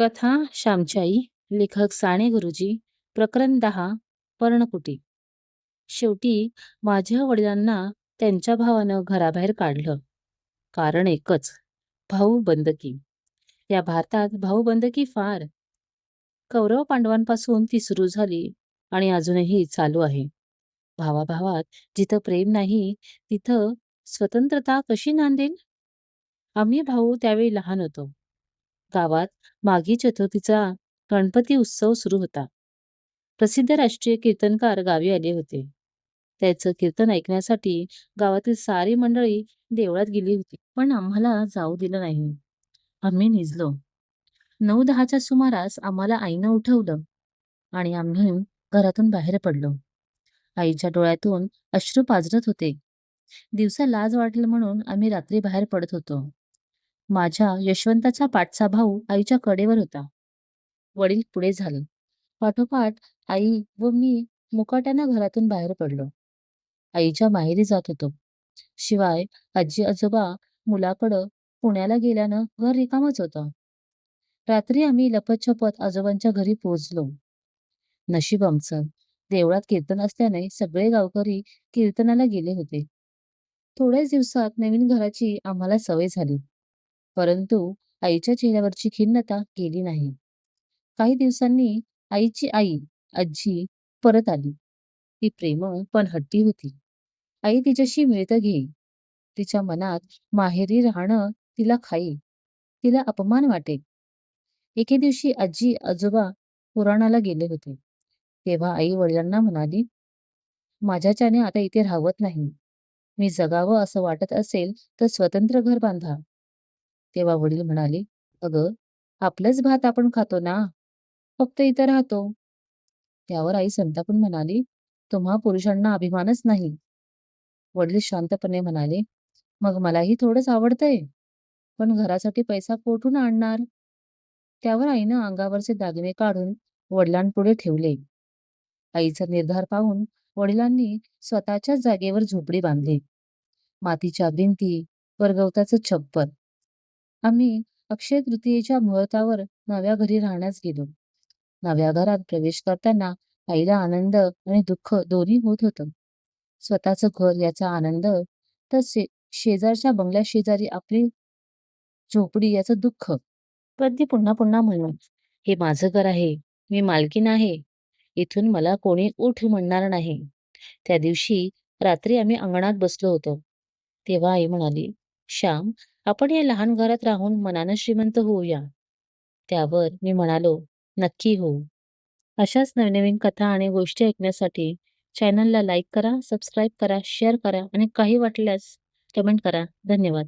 कथा श्यामची लेखक साने गुरुजी प्रकरण दहा पर्णकुटी. शेवटी माझ्या वडिलांना त्यांच्या भावानं घराबाहेर काढलं. कारण एकच भाऊ बंदकी. या भारतात भाऊ बंदकी फार. कौरव पांडवांपासून ती सुरू झाली आणि अजूनही चालू आहे. भावाभावात जिथं प्रेम नाही तिथं स्वतंत्रता कशी नांदेल? आम्ही भाऊ त्यावेळी लहान होतो. गावात माघी चतुर्थीचा गणपती उत्सव सुरू होता. प्रसिद्ध राष्ट्रीय कीर्तनकार गावी आले होते. त्याचं कीर्तन ऐकण्यासाठी गावातील सारी मंडळी देवळात गेली होती पण आम्हाला जाऊ दिलं नाही. आम्ही निजलो. नऊ दहाच्या सुमारास आम्हाला आईनं उठवलं आणि आम्ही घरातून बाहेर पडलो. आईच्या डोळ्यातून अश्रू पाजरत होते. दिवसा लाज वाटलं म्हणून आम्ही रात्री बाहेर पडत होतो. माझ्या यशवंताचा पाठचा भाऊ आईच्या कडेवर होता. वडील पुढे झाले. पाठोपाठ आई व मी मुकाट्यानं घरातून बाहेर पडलो. आईच्या माहेरी जात होतो. शिवाय आजी आजोबा मुलाकडं पुण्याला गेल्यानं घर रिकामच होतं. रात्री आम्ही लपतछपत आजोबांच्या घरी पोहोचलो. नशीब आमचं. देवळात कीर्तन असल्याने सगळे गावकरी कीर्तनाला गेले होते. थोड्याच दिवसात नवीन घराची आम्हाला सवय झाली. परंतु आईच्या चेहऱ्यावरची खिन्नता गेली नाही. काही दिवसांनी आईची आई आजी परत आली. ती प्रेमळ पण हट्टी होती. आई तिच्याशी मिळत घे. तिच्या मनात माहेरी राहणं तिला खाई तिला अपमान वाटे एके दिवशी आजी आजोबा पुराणाला गेले होते. तेव्हा आई वडिलांना म्हणाली माझ्याच्याने आता इथे राहवत नाही. मी जगावं असं वाटत असेल तर स्वतंत्र घर बांधा. तेव्हा वडील म्हणाले अगं आपलंच भात आपण खातो ना. फक्त इथं राहतो. त्यावर आई संतापून म्हणाली तुम्हा पुरुषांना अभिमानच नाही. वडील शांतपणे म्हणाले मग मलाही थोडंच आवडतंय. पण घरासाठी पैसा कोठून आणणार? त्यावर आईनं अंगावरचे दागिने काढून वडिलांपुढे ठेवले. आईचा निर्धार पाहून वडिलांनी स्वतःच्याच जागेवर झोपडी बांधली. मातीच्या भिंती वर गवताचं छप्पर आम्ही अक्षय तृतीयेच्या मुहूर्तावर नव्या घरी राहण्यास गेलो. नव्या घरात प्रवेश करताना आईला आनंद आणि दुःख दोन्ही होत होतं. स्वतःच घर याचा आनंद तर शेजारच्या बंगल्या शेजारी आपली झोपडी याचं दुःख. पण ती पुन्हा पुन्हा म्हणून हे माझं घर आहे मी मालकीन आहे. इथून मला कोणी उठ म्हणणार नाही. त्या दिवशी रात्री आम्ही अंगणात बसलो होतो. तेव्हा आई म्हणाली श्याम आपण या लहान घरात राहून मनानं श्रीमंत होऊया. त्यावर मी म्हणालो नक्की होऊ अशाच नवनवीन कथा आणि गोष्टी ऐकण्यासाठी चॅनलला लाईक करा सबस्क्राईब करा शेअर करा आणि काही वाटल्यास कमेंट करा. धन्यवाद.